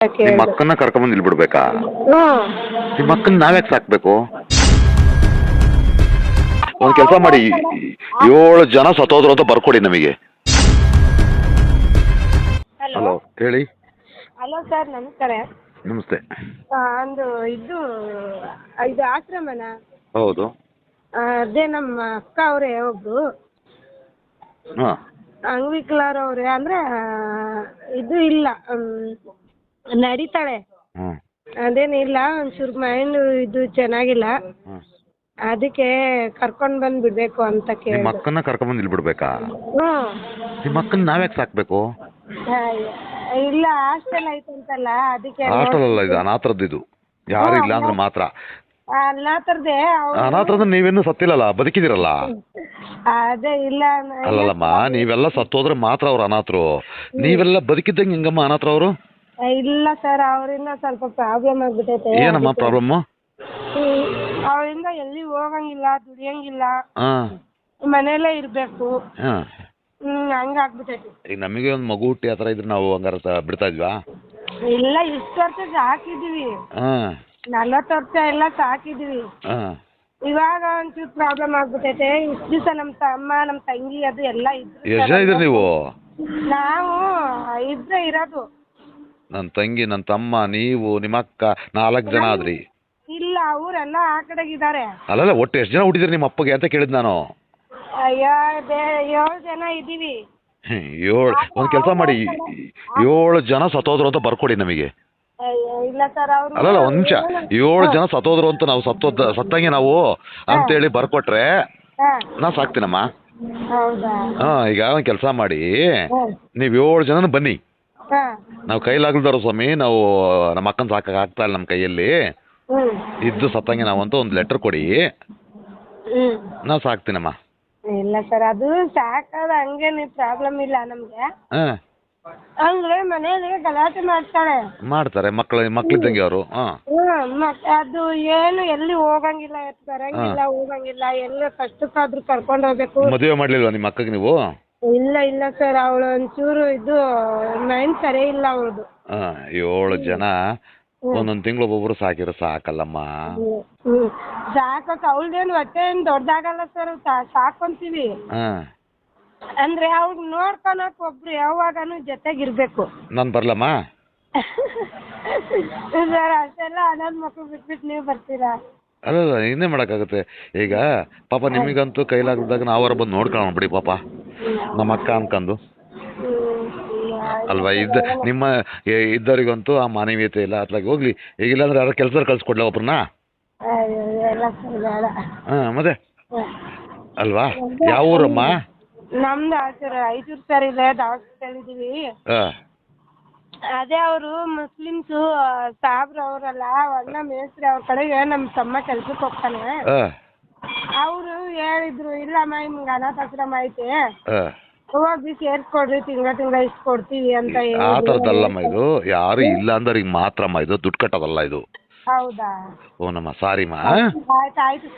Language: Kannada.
ನಿಮ್ಮ ಅಕ್ಕನ ಅಕ್ಕನ್ನ ಕರ್ಕೊಂಬಂದು ಇಲ್ಲಿ ಬಿಡ್ಬೇಕಾ ಹ್ಞೂ ನಿಮ್ಮ ಅಕ್ಕನ ನಾವ್ಯಾಕೆ ಸಾಕ್ಬೇಕು? ಒಂದ್ ಕೆಲಸ ಮಾಡಿ ಏಳು ಜನ ಸತ್ತೋದ್ರು ಅಂತ ಬರ್ಕೊಡಿ ನಮಗೆ. ಹಲೋ. ಹಲೋ ಹೇಳಿ. ಹಲೋ ಸರ್ ನಮಸ್ಕಾರ. ನಮಸ್ತೆ. ಆ, ಒಂದು ಇದು ಇದು ಆಶ್ರಮನ? ಹೌದು. ಆ, ಅದೇ ನಮ್ಮ ಅಕ್ಕ ಅವರೇ ಒಬ್ರು. ಹಾಂ. ಅವರೇ ಅಂದ್ರೆ ಆ, ಇದು ಇಲ್ಲ ನಡೀತಾಳೆ. ಅದೇನಿಲ್ಲ ಒಂಚೂರು ಮೈಂಡ್ ಇದು ಚೆನ್ನಾಗಿಲ್ಲ. ಅದಕ್ಕೆ ಕರ್ಕೊಂಡು ಬಂದು ಬಿಡಬೇಕು ಅಂತ ನಿಮ್ಮ ಕೇಳಿದೆ. ಅಕ್ಕನ್ನ ಕರ್ಕೊಂಬಂದು ಇಲ್ಲಿ ಬಿಡ್ಬೇಕಾ ಹ್ಞೂ ನಿಮ್ಮ ಅಕ್ಕನ ನಾವ್ಯಾಕೆ ಸಾಕ್ಬೇಕು? ಇಲ್ಲ ಹಾಸ್ಟೆಲ್ ಐತಂತಲ್ಲ ಅದಕ್ಕೆ ಹಾಸ್ಟೆಲ್ ಅಲ್ಲ ಇದು ಅನಾಥರದ್ದು ಇದು. ಯಾರು ಇಲ್ಲ ಅಂದ್ರೆ ಮಾತ್ರ. ಅಲ್ಲ ಥರದೇ ಅನಾಥರದ ನೀವೇನು ಸತ್ತಿಲ್ಲಲ್ಲ ಬದುಕಿದಿರಲ್ಲ ಅದೇ ಇಲ್ಲ ಅಲ್ಲಲ್ಲಮ್ಮ ನೀವೆಲ್ಲ ಸತ್ತೋದ್ರೆ ಮಾತ್ರ ಅವ್ರು ಅನಾಥರು. ನೀವೆಲ್ಲ ಬದುಕಿದ್ದಂಗೆ ಹೆಂಗಮ್ಮ ಅನಾಥರು ಅವರು? ಇಲ್ಲ ಸರ್ ಅವರಿಂದ ಸ್ವಲ್ಪ ಪ್ರಾಬ್ಲಮ್ ಆಗ್ಬಿಟ್ಟೈತೆ ಏನಮ್ಮ ಪ್ರಾಬ್ಲಮ್ಮು ಅವರಿಂದ ಎಲ್ಲಿ ಹೋಗಂಗಿಲ್ಲ ದುಡಿಯಂಗಿಲ್ಲ. ಹಾಂ. ಇರ್ಬೇಕು ಇರಬೇಕು. ಹಾಂ. ಹ್ಮ್ ಹಂಗಾಗ್ಬಿಟ್ಟೈತಿ ಈಗ ನಮಗೆ ಒಂದು ಮಗು ಹುಟ್ಟಿ ಆ ಥರ ಇದ್ರೆ ನಾವು ಹಂಗಾರೆ ಸ- ಬಿಡ್ತಾ ಇದ್ವಾ? ಇಲ್ಲ ಇಷ್ಟು ವರ್ಷ ಸಾಕಿದೀವಿ ಹಾಂ. ನಲವತ್ತು ವರ್ಷ ಎಲ್ಲ ಸಾಕಿದೀವಿ ಹಾಂ. ಇವಾಗ ಒಂಚೂರು ಪ್ರಾಬ್ಲಮ್ ಆಗ್ಬಿಟ್ಟೈತೆ ಇಷ್ಟು ದಿವಸ ನಮ್ಮ ತಮ್ಮ ನಮ್ಮ ತಂಗಿ ಅದು ಎಲ್ಲ ಇದ್ರು ಎಷ್ಟು ಜನ ಇದ್ರಿ ನೀವು? ನಾವು ಇದ್ರೆ ಇರೋದು. ನನ್ನ ತಂಗಿ ನನ್ನ ತಮ್ಮ ನೀವು ನಿಮ್ಮ ಅಕ್ಕ ನಾಲ್ಕು ಜನ ಆದ್ರಿ. ಇಲ್ಲ ಅವರೆಲ್ಲ ಆ ಕಡೆಗಿದ್ದಾರೆ. ಅಲ್ಲಲ್ಲ ಒಟ್ಟು ಎಷ್ಟು ಜನ ಹುಟ್ಟಿದ್ರಿ ನಿಮ್ಮ ಅಪ್ಪಗೆ ಅಂತ ಕೇಳಿದ್ ನಾನು. ಅಯ್ಯೋ ಬೇ ಏಳು ಜನ ಇದ್ದೀವಿ. ಹ್ಮ್, ಏಳು ಒಂದು ಕೆಲಸ ಮಾಡಿ ಏಳು ಜನ? ಸತ್ತೋದ್ರು ಅಂತ ಬರ್ಕೊಡಿ ನಮಗೆ. ಅಯ್ಯೋ ಇಲ್ಲ ಸರ್ ಅವರು ಅಲ್ಲಲ್ಲ ಒಂದು ನಿಮಿಷ. ಏಳು ಜನ ಸತ್ತೋದ್ರು ಅಂತ ನಾವು ಸತ್ತೋದ ಸತ್ತಂಗೆ ನಾವು ಅಂತೇಳಿ ಬರ್ಕೊಟ್ರೆ ಹಾಂ. ನಾ ಸಾಕ್ತೀನಮ್ಮ. ಹೌದಾ? ಹಾಂ ಈಗ ಒಂದು ಕೆಲಸ ಮಾಡಿ ನೀವ್ ನೀವು ಏಳು ಜನ ಬನ್ನಿ. ಹಾಂ. ನಾವು ಕೈಲಾಗಲ್ದಾರ ಸ್ವಾಮಿ ನಾವು ನಮ್ಮ ಅಕ್ಕನ ಸಾಕಕ್ಕೆ ಆಗ್ತಾ ಇಲ್ಲ ನಮ್ಮ ಕೈಯಲ್ಲಿ. ಹ್ಞೂ ಇದ್ದು ಸತ್ತಂಗೆ ನಾವಂತೂ ಒಂದು ಲೆಟರ್ ಕೊಡಿ. ಹ್ಞೂ ನಾವು ಸಾಕ್ತೀನಮ್ಮ. ಇಲ್ಲ ಸರ್ ಅದು ಸಾಕೋದು ಹಂಗೇನು ಪ್ರಾಬ್ಲಮ್ ಇಲ್ಲ ನಮಗೆ. ಹಾಂ. ಅಂದ್ರೆ ಮನೇಲಿ ಗಲಾಟೆ ಮಾಡ್ತಾಳೆ. ಮಾಡ್ತಾರೆ ಮಕ್ಕಳು ಮಕ್ಳಿದ್ದಂಗೆ ಅವರು ಹಾಂ. ಮತ್ತೆ ಅದು ಏನು ಎಲ್ಲಿ ಹೋಗಂಗಿಲ್ಲ ಎತ್ ಬರಂಗಿಲ್ಲ ಹೋಗಂಗಿಲ್ಲ ಎಲ್ಲ ಕಷ್ಟಕ್ಕಾದ್ರೂ ಕರ್ಕೊಂಡು ಹೋಗ್ಬೇಕು. ಮದುವೆ ಮಾಡ್ಲಿಲ್ವಾ ನಿಮ್ಮ ಅಕ್ಕಗೆ ನೀವು? ಇಲ್ಲ ಇಲ್ಲ ಸರ್ ಅವಳು ಒಂಚೂರು ಇದು ಮೈಂಡ್ ಸರಿ ಇಲ್ಲ ಅವಳದು. ಹಾಂ ಏಳು ಜನ ಒಂದೊಂದು ತಿಂಗಳು ಒಬ್ಬೊಬ್ರು ಸಾಕಿದ್ರೆ ಸಾಕಲ್ಲಮ್ಮ. ಸಾಕಕ್ಕೆ ಅವಳದೇನು ಹೊಟ್ಟೆ ಏನು ದೊಡ್ಡದಾಗಲ್ಲ ಸರ್ ಸಾಕೊಂತೀವಿ. ಹಾಂ. ಅಂದ್ರೆ ಅವ್ಳು ನೋಡ್ಕೊಳಕ್ ಒಬ್ರು ಯಾವಾಗನು ಜೊತೆಗಿರ್ಬೇಕು. ನಾನು ಬರಲಮ್ಮ? ಸರ್ ಅಷ್ಟೆಲ್ಲ ಅನಾಥ ಮಕ್ಳು ಬಿಟ್ಬಿಟ್ಟು ನೀವು ಬರ್ತೀರಾ? ಅಲ್ಲಲ್ಲ ಇನ್ನೇ ಮಾಡೋಕ್ಕಾಗುತ್ತೆ? ಈಗ ಪಾಪ ನಿಮಗಂತೂ ಕೈಲಾಗದಾಗ ನಾವಾರ ಬಂದು ನೋಡ್ಕೊಳೋಣ ಬಿಡಿ ಪಾಪ. ನಮ್ಮ ಅಕ್ಕ ಅನ್ಕಂದು. ಅಲ್ವಾ? ಇದ್ದ ನಿಮ್ಮ ಇದ್ದವರಿಗಂತೂ ಆ ಮಾನವೀಯತೆ ಇಲ್ಲ ಅತ್ಲಾಗಿ ಹೋಗ್ಲಿ. ಈಗಿಲ್ಲ ಅಂದ್ರೆ ಯಾರು ಕೆಲಸ ಕಳ್ಸಿಕೊಡ್ಲ ಒಬ್ಬರನ್ನ ಹಾಂ ಮತ್ತೆ? ಅಲ್ವಾ? ಯಾವ ಊರಮ್ಮ ನಮ್ದು ಸರ್ ಐದೂರು ಸರ್ ಇದೆ ಇದೀವಿ ಹಾಂ. ಅದೇ ಅವರು ಮುಸ್ಲಿಮ್ಸು ಸಾಬ್ರು ಅವರಲ್ಲ ಅಣ್ಣ ಮೇಸ್ತ್ರಿ ಅವ್ರ ಕಡೆಗೆ ನಮ್ಮ ತಮ್ಮ ಕೆಲ್ಸಕ್ಕೆ ಹೋಗ್ತಾನೆ. ಹಾಂ. ಅವರು ಹೇಳಿದ್ರು ಇಲ್ಲಮ್ಮ ನಿಮ್ಗೆ ಅನಾಥಾಶ್ರಮ ಐತೆ. ಹಾಂ. ಹೋಗಿ ಸೇರ್ಸ್ಕೊಡ್ರಿ ತಿಂಗಳ ತಿಂಗಳ ಇಷ್ಟು ಕೊಡ್ತೀವಿ ಅಂತ ಆ ಹೇಳಿದ್ರು. ಥರದ್ದಲ್ಲಮ್ಮ ಇದು? ಯಾರು ಇಲ್ಲ ಅಂದವ್ರಿಗೆ ಮಾತ್ರಮ್ಮ ಇದು? ದುಡ್ಡು ಕಟ್ಟೋದಲ್ಲ ಇದು? ಹೌದಾ? ಓನಮ್ಮ ಸಾರಿಮ್ಮ ಆಯ್ತು ಆಯ್ತು.